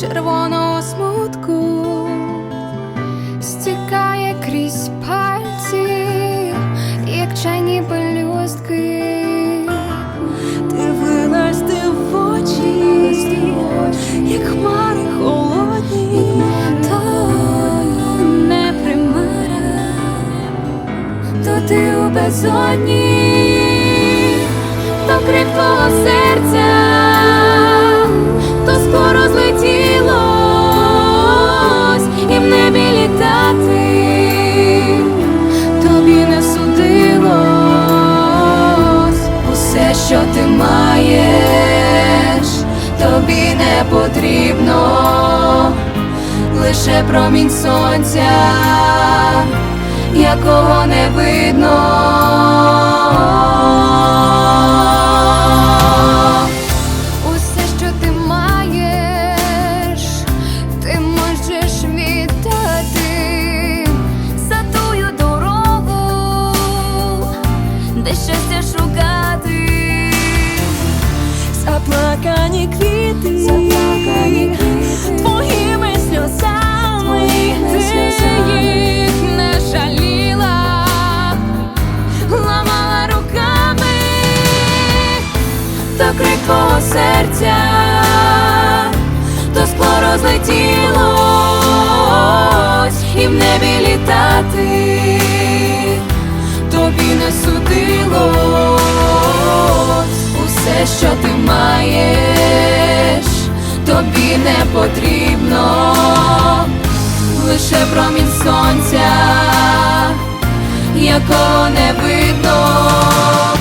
червоного смутку стікає крізь пальці, як чайні пелюстки, ти ти в очі, як хмари холодні, то не примира. то ти у безодні, то крик серця. Літати, тобі не судилось усе, що ти маєш, тобі не потрібно лише промінь сонця, якого не видно. Шукати. Заплакані квіти, Заплакані квіти. твоїми сльозами, Твоїми ти сльозами. їх не жаліла, ламала руками, то крик твого серця, то скло розлетілось. І в небі літати, що ти маєш, тобі не потрібно лише промінь сонця якого не видно.